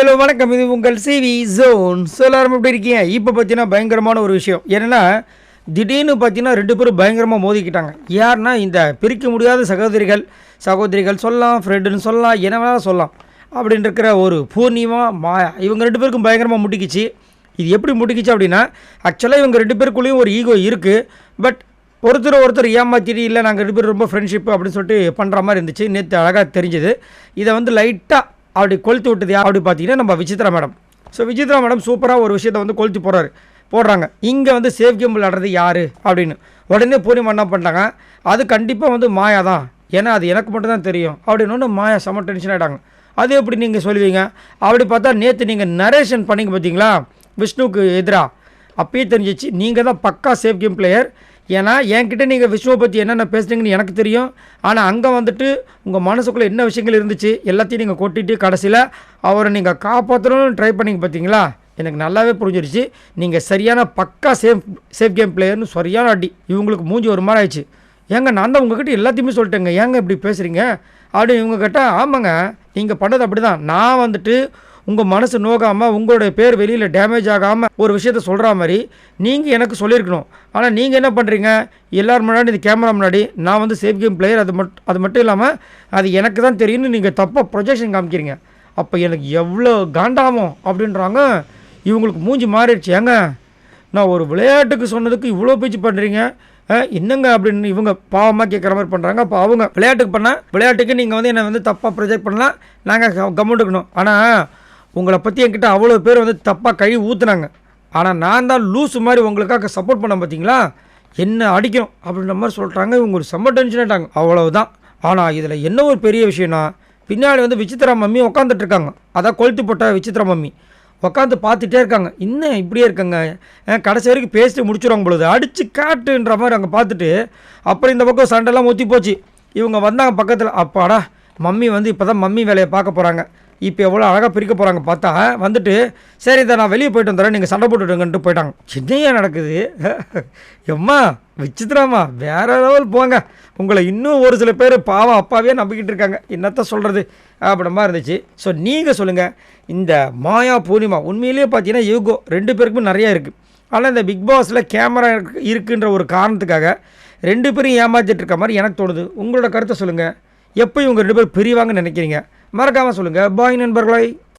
Hello வணக்கம். இது உங்கள் சிவி ஜோன் ஸோ எல்லாரும் எப்படி இருக்கீங்க? இப்போ பார்த்தீங்கன்னா பயங்கரமான ஒரு விஷயம். என்னென்னா திடீர்னு பார்த்தீங்கன்னா ரெண்டு பேரும் பயங்கரமாக மோதிக்கிட்டாங்க. யாருன்னா இந்த பிரிக்க முடியாத சகோதரிகள் சகோதரிகள் சொல்லலாம் ஃப்ரெண்டுன்னு சொல்லலாம் என்ன வேணாலும் சொல்லலாம். அப்படின்னு இருக்கிற ஒரு பூர்ணிமா மாயா இவங்க ரெண்டு பேருக்கும் பயங்கரமாக முட்டிக்கிச்சு. இது எப்படி முட்டிக்கிச்சு அப்படின்னா ஆக்சுவலாக இவங்க ரெண்டு பேருக்குள்ளேயும் ஒரு ஈகோ இருக்குது பட் ஒருத்தர் ஒருத்தர் ஏமாத்திட்டு இல்லை நாங்கள் ரெண்டு பேரும் ரொம்ப ஃப்ரெண்ட்ஷிப் அப்படின்னு சொல்லிட்டு பண்ணுற மாதிரி இருந்துச்சு. நேற்று அழகாக தெரிஞ்சுது. இதை வந்து லைட்டாக அப்படி கொளுத்து விட்டது யார்? அப்படி பார்த்தீங்கன்னா நம்ம Vichitra madam. So Vichitra madam சூப்பராக ஒரு விஷயத்தை வந்து கொளுத்து போடுறாரு போடுறாங்க. இங்கே வந்து சேஃப் கேம் விளாடுறது யார்? அப்படின்னு. உடனே பூர்ணிமா என்ன பண்ணிட்டாங்க? அது கண்டிப்பாக வந்து மாயா தான். ஏன்னா அது எனக்கு மட்டும் தான் தெரியும். அப்படின்னு ஒன்று மாயா செம்ம டென்ஷன் ஆகிட்டாங்க அது எப்படி நீங்கள் சொல்லுவீங்க? அப்படி பார்த்தா நேற்று நீங்கள் நரேஷன் பண்ணிங்க பார்த்தீங்களா? விஷ்ணுவுக்கு எதிராக அப்பயே தெரிஞ்சிச்சு நீங்கள் தான் பக்கா சேஃப் கேம் பிளேயர் ஏன்னா என்கிட்ட நீங்கள் விஷ்ணுவை பற்றி என்னென்ன பேசுனீங்கன்னு எனக்கு தெரியும். ஆனால் அங்கே வந்துட்டு உங்கள் மனசுக்குள்ளே என்ன விஷயங்கள் இருந்துச்சு எல்லாத்தையும் நீங்கள் கொட்டிட்டு கடைசியில் அவரை நீங்கள் காப்பாற்றணும்னு ட்ரை பண்ணிங்க பார்த்தீங்களா எனக்கு நல்லாவே புரிஞ்சிருச்சு. நீங்கள் சரியான பக்கா சேஃப் சேஃப் கேம் பிளேயர்னு சரியான அடி. இவங்களுக்கு மூஞ்சி ஒரு மாதிரி ஆயிடுச்சு. ஏங்க நான் தான் உங்ககிட்ட எல்லாத்தையுமே சொல்லிட்டேங்க. ஏங்க இப்படி பேசுகிறீங்க அப்படின்னு இவங்க கேட்டால் ஆமாங்க நீங்கள் பண்ணது அப்படி தான் நான் வந்துட்டு உங்கள் மனசு நோகாமல் உங்களுடைய பேர் வெளியில் டேமேஜ் ஆகாமல் ஒரு விஷயத்த சொல்கிற மாதிரி நீங்கள் எனக்கு சொல்லியிருக்கணும். ஆனால் நீங்கள் என்ன பண்ணுறீங்க எல்லோரும் முன்னாடி இந்த கேமரா முன்னாடி. நான் வந்து சேஃப் கேம் பிளேயர் அது மட் அது மட்டும் இல்லாமல் அது எனக்கு தான் தெரியும்னு நீங்கள் தப்பாக ப்ரொஜெக்ஷன் காமிக்கிறீங்க. அப்போ எனக்கு எவ்வளோ காண்டாமோ அப்படின்றாங்க. இவங்களுக்கு மூஞ்சி மாறிடுச்சு. ஏங்க? நான் ஒரு விளையாட்டுக்கு சொன்னதுக்கு இவ்வளோ பேச்சு பண்ணுறீங்க என்னங்க அப்படின்னு இவங்க பாவமாக கேட்குற மாதிரி பண்ணுறாங்க அப்போ அவங்க விளையாட்டுக்கு பண்ணால் விளையாட்டுக்கு நீங்கள் வந்து என்னை வந்து தப்பாக ப்ரொஜெக்ட் பண்ணலாம். நாங்கள் கம்முட்டுக்கணும் ஆனால் உங்களை பற்றி என்கிட்ட அவ்வளோ பேர் வந்து தப்பாக கழுவி ஊற்றுனாங்க ஆனால் நான் தான் லூஸ் மாதிரி உங்களுக்காக சப்போர்ட் பண்ண பார்த்தீங்களா என்ன அடிக்கணும் அப்படின்ற மாதிரி சொல்கிறாங்க இவங்க ஒரு செம்ம டென்ஷன் ஆகிட்டாங்க அவ்வளவுதான். ஆனால் இதில் என்ன ஒரு பெரிய விஷயம்னா பின்னாடி வந்து விசித்திரா மம்மி உட்காந்துட்ருக்காங்க அதான் கொளுத்து போட்ட விசித்திரா மம்மி. உட்காந்து பார்த்துட்டே இருக்காங்க. இன்னும் இப்படியே இருக்காங்க? கடைசி வரைக்கும் பேசிட்டு முடிச்சுருவாங்க பொழுது. அடித்து காட்டுன்ற மாதிரி அங்கே பார்த்துட்டு அப்புறம் இந்த பக்கம் சண்டைலாம் ஒத்தி போச்சு. இவங்க வந்தாங்க பக்கத்தில். அப்பாடா மம்மி வந்து இப்போ தான் மம்மி வேலையை பார்க்க போகிறாங்க இப்போ எவ்வளோ அழகாக பிரிக்க போகிறாங்க பார்த்தா வந்துட்டு சரி இதை நான் வெளியே போயிட்டு வந்துடுறேன் நீங்கள் சண்டை போட்டுவிடுங்கன்ட்டு போயிட்டாங்க. என்னையா நடக்குது? எம்மா விசித்திராமா வேறு லெவல் போங்க. உங்களை இன்னும் ஒரு சில பேர் பாவம் அப்பாவே நம்பிக்கிட்டு இருக்காங்க. என்னத்த சொல்கிறது அப்படிமா இருந்துச்சு. ஸோ நீங்கள் சொல்லுங்கள் இந்த மாயா பூர்ணிமா உண்மையிலேயே பார்த்தீங்கன்னா யூகோ ரெண்டு பேருக்குமே நிறையா இருக்குது ஆனால் இந்த பிக் பாஸில் கேமரா இருக்குன்ற ஒரு காரணத்துக்காக ரெண்டு பேரும் ஏமாற்றிட்டு இருக்க மாதிரி எனக்கு தோணுது. உங்களோட கருத்தை சொல்லுங்கள் எப்போ இவங்க ரெண்டு பேரும் பிரிவாங்கன்னு நினைக்கிறீங்க? மறக்காமல் சொல்லுங்கள் பாய் நண்பர்களாய்